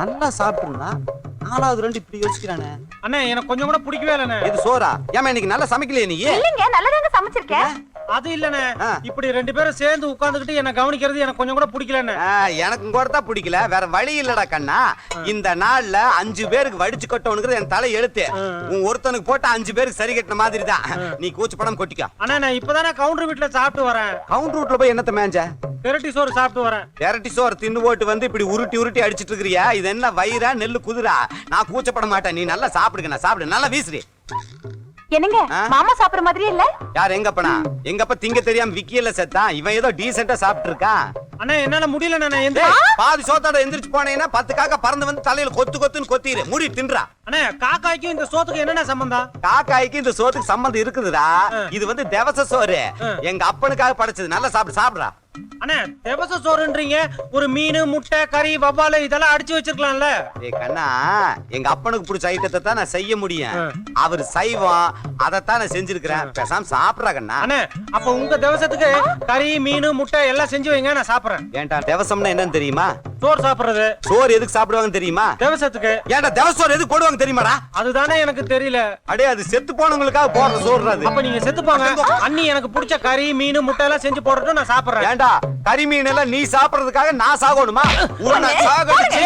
நல்லா சாப்பிட்டுருந்தா நாலாவது ரெண்டு இப்படி யோசிக்கிறானே. அண்ணே எனக்கு கொஞ்சம் கூட பிடிக்கவே இல்லண்ணே. இது சோறா? ஏமா இன்னைக்கு நல்லா சமைக்கலையே நீ? இல்லைங்க நல்லதாங்க சமைச்சிருக்கேன். அது இல்லண்ணே. ஆ. இப்படி ரெண்டு பேரும் சேர்ந்து உட்கார்ந்துகிட்டு என்ன கவனிக்கிறது எனக்கு கொஞ்சம் கூட பிடிக்கலண்ணே. ஆ, எனக்கு கூட தான் பிடிக்கல. வேற வழி இல்லடா கண்ணா. இந்த நாள்ல அஞ்சு பேருக்கு வடிச்சு கட்டணுங்கிறது என் தலை எழுத்து. உன் ஒருத்தனுக்கு போட்ட அஞ்சு பேருக்கு சரி கட்டின மாதிரி தான். நீ கூச்சு படம் கொட்டிக்கோ. அண்ணா நான் இப்பதானே கவுண்டர் வீட்டுல சாப்பிட்டு வரேன். கவுண்டர் ரூட்ல போய் என்னத்த மேஞ்ச? பெரட்டி சோறு சாப்பிட்டு வரேன். இரட்டி சோறு தின்னு போட்டு வந்து இப்படி உருட்டி உருட்டி அடிச்சிட்டு இருக்கிறியா? இது என்ன வயிறா நெல்லு குதிரா? நான் கூச்சப்பட மாட்டேன். நீ நல்லா சாப்பிடுங்க நான் சாப்பிடு. நல்லா வீசுறி என்னங்க? மாமா சாப்பிடுற மாதிரி இல்ல? யார் எங்கப்பனா? எங்கப்ப திங்க தெரியாம விக்கியல செத்தான். இவன் ஏதோ டீசெண்டா சாப்பிட்டு இருக்கான் அண்ணா என்னால முடியலண்ணே நான் எந்த பாதி சோத்தோட எந்திரிச்சு போனீங்கன்னா பத்து காக்கா பறந்து வந்து தலையில கொத்து கொத்துன்னு கொத்திரு. முடி தின்றா. அண்ணே காக்காய்க்கும் இந்த சோத்துக்கு என்னண்ணே சம்பந்தம்? காக்காய்க்கு இந்த சோத்துக்கு சம்மந்தம் இருக்குதுடா. இது வந்து தேவச சோறு. எங்க அப்பனுக்காக படைச்சது. நல்லா சாப்பிடு சாப்பிடுறா அண்ணே தெவச சோறுன்றீங்க. ஒரு மீன் முட்டை கறி வவ்வாலு இதெல்லாம் அடிச்சு வச்சிருக்கலாம்ல. கண்ணா எங்க அப்பனுக்கு பிடிச்ச ஐட்டத்தை தான் நான் செய்ய முடியும். அவர் சைவம் அதைத்தான் நான் செஞ்சிருக்கிறேன். பேசாம சாப்பிடுறா கண்ணா. அண்ணே அப்ப உங்க தேவசத்துக்கு கறி மீன் முட்டை எல்லாம் செஞ்சு வைங்க நான் சாப்பிடுறேன். ஏன்டா தேவசம்னா என்னன்னு தெரியுமா சோறு சாப்பிடுறது சோறு எதுக்கு சாப்பிடுவாங்கன்னு தெரியுமா தேவசத்துக்கு ஏன்டா தேவசோறு எதுக்கு போடுவாங்க தெரியுமாடா அதுதானே எனக்கு தெரியல அடே அது செத்து போனவங்களுக்காக போடுற சோறு அது அப்ப நீங்க செத்து போங்க அண்ணி எனக்கு பிடிச்ச கறி மீன் முட்டை எல்லாம் செஞ்சு போடட்டும் நான் சாப்பிடுறேன் ஏன்டா கறி மீன் எல்லாம் நீ சாப்பிடுறதுக்காக நான் சாகணுமா உன்னை சாகடிச்சு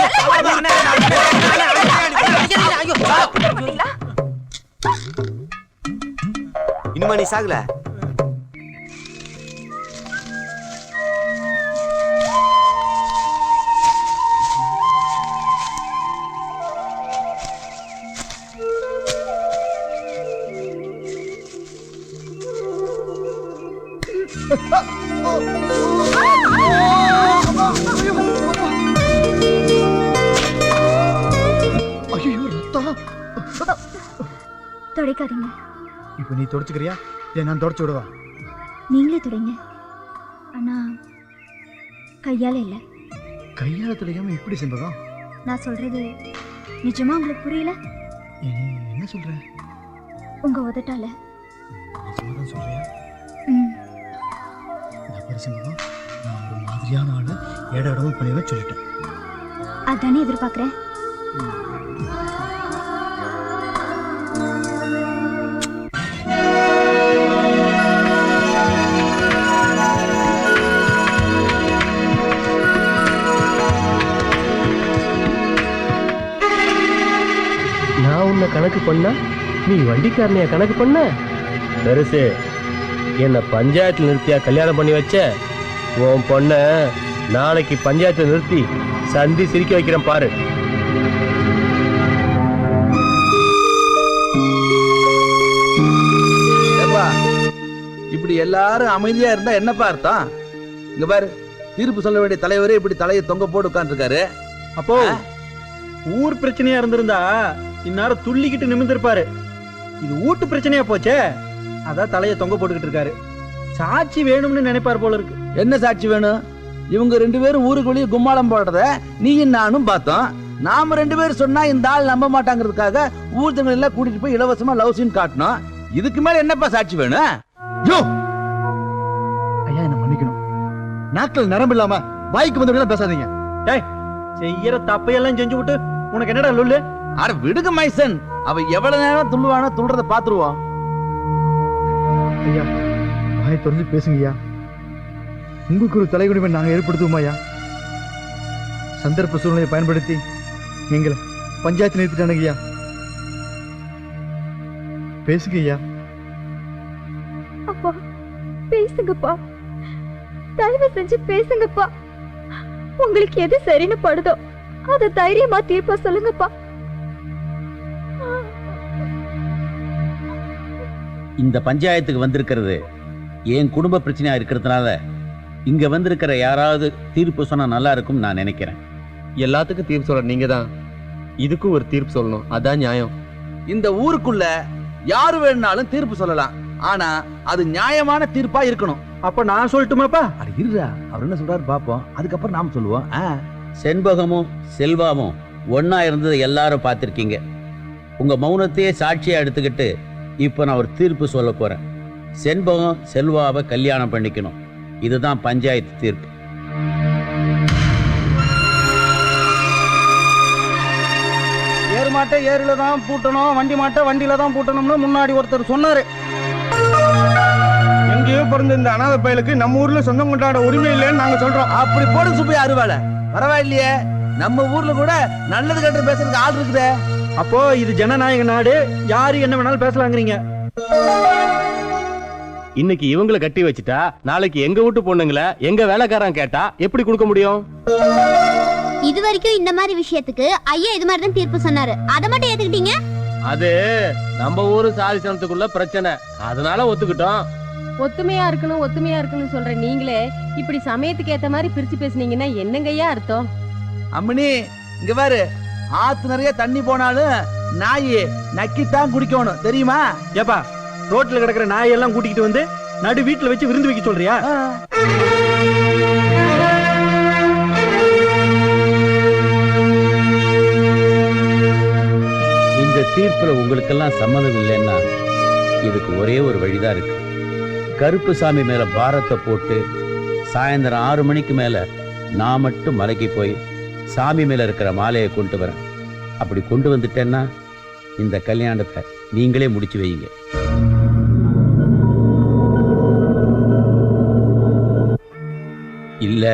இனிமா நீ சாகல ஐயோ ரத்தம் துடைக்காதீங்க. இப்போ நீ தொடச்சுக்கிறியா? இல்லை நான் தொடச்சு விடவா? நீங்களே துடைங்க. ஆனா கையால இல்ல. கையால துடைக்காம எப்படி செம்பகம் நான் சொல்றது நிஜமா உங்களுக்கு புரியல? என்ன சொல்ற? உங்க உதட்டால. நிஜமாதான் சொல்றியா ம். இந்த பாரு செம்பகம் நான் ஒரு மாதிரியான ஆளு. ஏட இடமும் பண்ணிடுவேன் சொல்லிட்டேன். அதானே எதிர்பார்க்கறேன். நான் உன்னை கணக்கு பண்ணா நீ வண்டிக்காரனைய கணக்கு பண்ண? பெருசு என்னை பஞ்சாயத்துல நிறுத்தியா கல்யாணம் பண்ணி வச்ச? உன் பொண்ண நாளைக்கு பஞ்சாயத்துல நிறுத்தி சந்தி சிரிக்க வைக்கிறேன் பாரு. ஏப்பா இப்படி எல்லாரும் அமைதியா இருந்தா என்னப்பா அர்த்தம்? இங்க பாரு தீர்ப்பு சொல்ல வேண்டிய தலைவரே இப்படி தலையை தொங்க போட்டு உட்கார்ந்துருக்காரு. அப்போ ஊர் பிரச்சனையா இருந்திருந்தா இந்நேரம் துள்ளிக்கிட்டு நிமிர்ந்திருப்பாரு. இது வீட்டு பிரச்சனையா போச்சே? அதான் தலைய தொங்க போட்டுக்கிட்டு இருக்காரு. சாட்சி வேணும்னு நினைப்பார் போல இருக்கு. என்ன சாட்சி வேணும்? இவங்க ரெண்டு பேரும் ஊருக்கு வெளியே கும்மாளம் போடுறத நீயும் நானும் பார்த்தோம். நாம ரெண்டு பேரும் சொன்னா இந்த ஆள் நம்ப மாட்டாங்கிறதுக்காக ஊர்த்தங்களை எல்லாம் கூட்டிட்டு போய் இலவசமா லவ் சீன் காட்டணும். இதுக்கு மேல என்னப்பா சாட்சி வேணும்? யோ! ஐயா என்ன மன்னிக்கணும். நாட்கள் நரம்பு இல்லாம வாய்க்கு வந்தவங்க பேசாதீங்க. செய்யற தப்பையெல்லாம் செஞ்சு விட்டு உனக்கு என்னடா லொல்லு? அட விடுங்க மைசன். அவ எவ்வளவு நேரம் துள்ளுவானோ துள்றத பாத்துருவோம் ஐயா. வாயை திறந்து பேசுங்கய்யா உங்களுக்கு ஒரு தலைகுடிமை நாங்கள் ஏற்படுத்துவோமாயா சந்தர்ப்ப சூழ்நிலையை பயன்படுத்தி எங்களை பஞ்சாயத்து நிறுத்திட்டானுங்கய்யா பேசுங்கய்யா அப்பா பேசுங்கப்பா. தயவு செஞ்சு பேசுங்கப்பா. உங்களுக்கு எது சரின்னு படுதோ அதை தைரியமா தீர்ப்பா சொல்லுங்கப்பா. இந்த பஞ்சாயத்துக்கு வந்திருக்கிறது. என் குடும்ப பிரச்சனையா இருக்கிறதுனால இங்க வந்திருக்கிற யாராவது தீர்ப்பு சொன்னா நல்லா இருக்கும் நான் நினைக்கிறேன். எல்லாத்துக்கும் தீர்ப்பு சொல்ற நீங்க தான் இதுக்கும் ஒரு தீர்ப்பு சொல்லணும். அதான் நியாயம். இந்த ஊருக்குள்ள யாரு வேணும்னாலும் தீர்ப்பு சொல்லலாம். ஆனா அது நியாயமான தீர்ப்பா இருக்கணும். அப்ப நான் சொல்லட்டுமாப்பா? அட இருடா. அவர் என்ன சொல்றாரு பாப்போம். அதுக்கப்புறம் நாம சொல்லுவோம். ஆ. செண்பகமும் செல்வாவும் ஒண்ணா இருந்ததை எல்லாரும் பார்த்திருக்கீங்க. உங்க மௌனத்தையே சாட்சியா எடுத்துக்கிட்டு இப்போ நான் ஒரு தீர்ப்பு சொல்ல போறேன். செண்பகம் செல்வாவை கல்யாணம் பண்ணிக்கணும். இதுதான் பஞ்சாயத்து தீர்ப்பு. மாட்டை ஏரியில தான் பூட்டணும் வண்டி மாட்டை வண்டியில தான் பூட்டணும்னு முன்னாடி ஒருத்தர் சொன்னாரு. எங்கேயோ பிறந்த இந்த அனாதை பயலுக்கு நம்ம ஊர்ல சொந்தம் கொண்டாட உரிமை இல்லைன்னு நாங்க சொல்றோம். அப்படி போடு சுப்பையா அருவாளை. பரவாயில்லையே. நம்ம ஊர்ல கூட நல்லது கெட்ட பேசுறதுக்கு ஆள் இருக்குதே. அப்போ இது ஜனநாயக நாடு. யாரு என்ன வேணாலும் பேசலாங்கிறீங்க. இன்னைக்கு இவங்களை கட்டி வச்சுட்டா நாளைக்கு எங்க வீட்டு பொண்ணுங்கள எங்க வேலைக்காரன் கேட்டா எப்படி கொடுக்க முடியும்? இது வரைக்கும் இந்த மாதிரி விஷயத்துக்கு ஐயா இது மாதிரி தான் தீர்ப்பு சொன்னாரு. அதை மட்டும் ஏத்துக்கிட்டீங்க? அது நம்ம ஊரு சாதி சனத்துக்குள்ள பிரச்சனை. அதனால ஒத்துக்கிட்டோம். ஒத்துமையா இருக்கணும் ஒத்துமையா இருக்கணும்னு சொல்ற நீங்களே இப்படி சமயத்துக்கு ஏத்த மாதிரி பிரிச்சு பேசுனீங்கன்னா என்னங்கய்யா அர்த்தம்? அம்மனி இங்க பாரு. ஆத்து நிறைய தண்ணி போனாலும் நாய் நக்கித்தான் குடிக்கணும். தெரியுமா? ஏப்பா ரோட்ல கிடக்குற நாயெல்லாம் கூட்டிக்கிட்டு வந்து நடு வீட்டுல வச்சு விருந்து வைக்க சொல்றியா? இந்த தீர்ப்புல உங்களுக்கெல்லாம் சம்மதம் இல்லைன்னா இதுக்கு ஒரே ஒரு வழிதான் இருக்கு. கருப்பு சாமி மேல பாரத்தை போட்டு சாயந்தரம் ஆறு மணிக்கு மேல நான் மட்டும் மலைக்கு போய் சாமி மேல இருக்கிற மாலையை கொண்டு வரேன். அப்படி கொண்டு வந்துட்டேன்னா இந்த கல்யாணத்தை நீங்களே முடிச்சு வைங்க. இல்ல